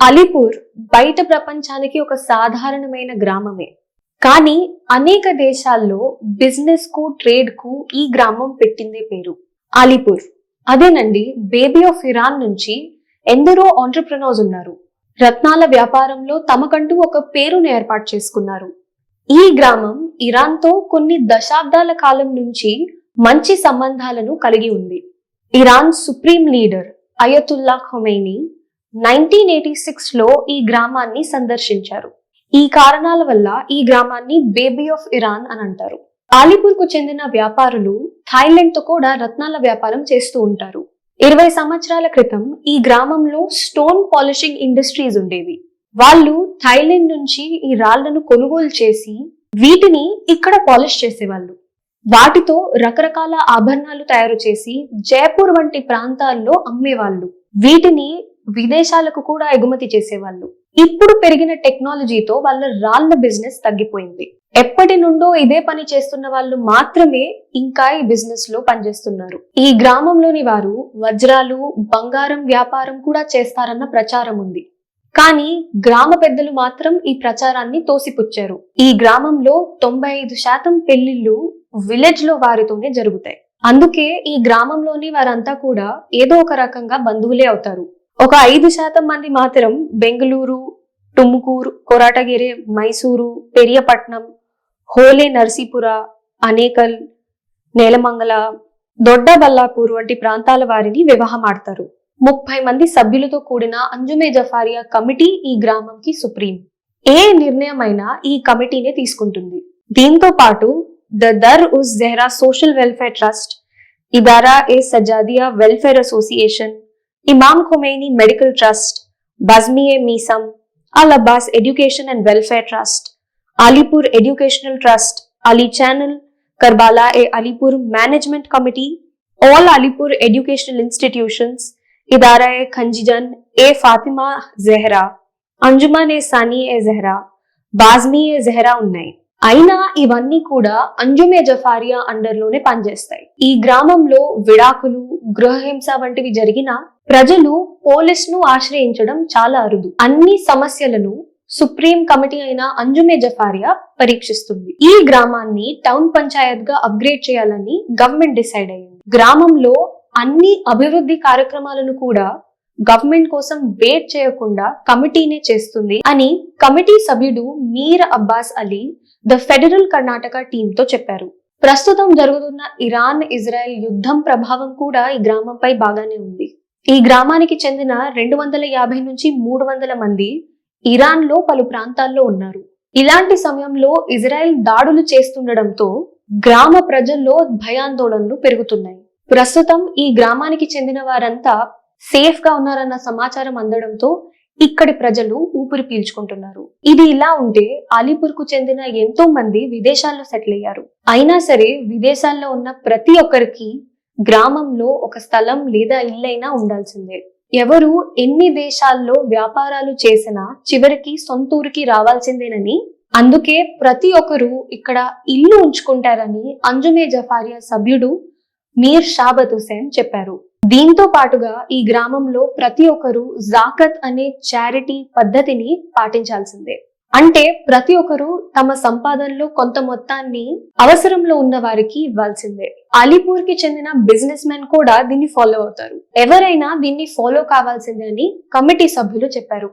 అలీపూర్ బయట ప్రపంచానికి ఒక సాధారణమైన గ్రామమే. కానీ అనేక దేశాల్లో బిజినెస్కు ట్రేడ్కు ఈ గ్రామం పెట్టిందే పేరు. అలీపూర్. అదేనండి బేబీ ఆఫ్ ఇరాన్ నుంచి ఎందరో ఆంటర్ప్రినర్స్ ఉన్నారు. రత్నాల వ్యాపారంలో తమకంటూ ఒక పేరును ఏర్పాటు చేసుకున్నారు. ఈ గ్రామం ఇరాన్తో కొన్ని దశాబ్దాల కాలం నుంచి మంచి సంబంధాలను కలిగి ఉంది. Iran supreme leader Ayatollah Khomeini nineteen eighty సిక్స్లో ఈ గ్రామాన్ని సందర్శించారు. ఈ కారణాల వల్ల ఈ గ్రామాన్ని బేబీ ఆఫ్ ఇరాన్ అని అంటారు. ఆలిపూర్కు చెందిన వ్యాపారులు థాయిలాండ్తో కూడా రత్నాల వ్యాపారం చేస్తూ ఉంటారు. ఇరవై సంవత్సరాల క్రితం ఈ గ్రామంలో స్టోన్ పాలిషింగ్ ఇండస్ట్రీస్ ఉండేవి. వాళ్ళు థాయిలాండ్ నుంచి ఈ రాళ్ళను కొనుగోలు చేసి వీటిని ఇక్కడ పాలిష్ చేసేవాళ్ళు. వాటితో రకరకాల ఆభరణాలు తయారు చేసి జైపూర్ వంటి ప్రాంతాల్లో అమ్మేవాళ్ళు. వీటిని విదేశాలకు కూడా ఎగుమతి చేసేవాళ్ళు. ఇప్పుడు పెరిగిన టెక్నాలజీతో వాళ్ళ రాళ్ళ బిజినెస్ తగ్గిపోయింది. ఎప్పటి నుండో ఇదే పని చేస్తున్న వాళ్ళు మాత్రమే ఇంకా ఈ బిజినెస్లో పనిచేస్తున్నారు. ఈ గ్రామంలోని వారు వజ్రాలు బంగారం వ్యాపారం కూడా చేస్తారన్న ప్రచారం ఉంది. కానీ గ్రామ పెద్దలు మాత్రం ఈ ప్రచారాన్ని తోసిపుచ్చారు. ఈ గ్రామంలో తొంభై ఐదు శాతం పెళ్ళిళ్ళు విలేజ్లో వారితోనే జరుగుతాయి. అందుకే ఈ గ్రామంలోని వారంతా కూడా ఏదో ఒక రకంగా బంధువులే అవుతారు. ఒక ఐదు శాతం మంది మాత్రం బెంగళూరు టుముకూరు కొరాటగిరి మైసూరు పెరియపట్నం హోలే నర్సీపుర అనేకల్ నేలమంగళ దొడ్డబల్లాపూర్ వంటి ప్రాంతాల వారిని వివాహమాడతారు ముప్పై మంది సభ్యులతో కూడిన అంజుమే జఫారియా కమిటీ ఈ గ్రామంకి సుప్రీం. ఏ నిర్ణయమైనా ఈ కమిటీనే తీసుకుంటుంది. దీంతో పాటు the Dar us Zehra social welfare trust Idara e Sajjadia welfare association Imam Khomeini medical trust Bazmiye Meesam al Abbas education and welfare trust Alipur educational trust Ali channel Karbala e Alipur management committee all Alipur educational institutions Idara e Khanzijan e Fatima Zehra Anjuman e Sani e Zehra Bazmi e Zehra ఉన్నాయి. అయినా ఇవన్నీ కూడా అంజుమే జఫారియా అండర్లోనే పనిచేస్తాయి. ఈ గ్రామంలో విడాకులు గృహహింస వంటివి జరిగినా ప్రజలు పోలీసును ఆశ్రయించడం చాలా అరుదు. అన్ని సమస్యలను సుప్రీం కమిటీ అయిన అంజుమే జఫారియా పరీక్షిస్తుంది. ఈ గ్రామాన్ని టౌన్ పంచాయత్గా అప్గ్రేడ్ చేయాలని గవర్నమెంట్ డిసైడ్ అయింది గ్రామంలో అన్ని అభివృద్ధి కార్యక్రమాలను కూడా గవర్నమెంట్ కోసం వెయిట్ చేయకుండా కమిటీనే చేస్తుంది అని కమిటీ సభ్యుడు మీర్ అబ్బాస్ అలీ ద ఫెడరల్ కర్ణాటక టీమ్తో చెప్పారు. ప్రస్తుతం జరుగుతున్న ఇరాన్ ఇజ్రాయెల్ యుద్ధం ప్రభావం కూడా ఈ గ్రామంపై బాగానే ఉంది. ఈ గ్రామానికి చెందిన రెండు వందల యాభై నుంచి మూడు వందల మంది ఇరాన్లో పలు ప్రాంతాల్లో ఉన్నారు. ఇలాంటి సమయంలో ఇజ్రాయెల్ దాడులు చేస్తుండడంతో గ్రామ ప్రజల్లో భయాందోళనలు పెరుగుతున్నాయి. ప్రస్తుతం ఈ గ్రామానికి చెందిన వారంతా సేఫ్గా ఉన్నారన్న సమాచారం అందడంతో ఇక్కడి ప్రజలు ఊపిరి పీల్చుకుంటున్నారు. ఇది ఇలా ఉంటే అలీపూర్కు చెందిన ఎంతో మంది విదేశాల్లో సెటిల్ అయ్యారు. అయినా సరే విదేశాల్లో ఉన్న ప్రతి ఒక్కరికి గ్రామంలో ఒక స్థలం లేదా ఇల్లైనా ఉండాల్సిందే. ఎవరు ఎన్ని దేశాల్లో వ్యాపారాలు చేసినా చివరికి సొంతూరికి రావాల్సిందేనని అందుకే ప్రతి ఒక్కరూ ఇక్కడ ఇల్లు ఉంచుకుంటారని అంజుమే జఫారియా సభ్యుడు మీర్ షాబత్ హుసేన్ చెప్పారు. దీంతో పాటుగా ఈ గ్రామంలో ప్రతి ఒక్కరూ జాకత్ అనే చారిటీ పద్ధతిని పాటించాల్సిందే. అంటే ప్రతి ఒక్కరూ తమ సంపాదనలో కొంత మొత్తాన్ని అవసరంలో ఉన్న వారికి ఇవ్వాల్సిందే. అలీపూర్కి చెందిన బిజినెస్ మెన్ కూడా దీన్ని ఫాలో అవుతారు. ఎవరైనా దీన్ని ఫాలో కావాల్సిందే అని కమిటీ సభ్యులు చెప్పారు.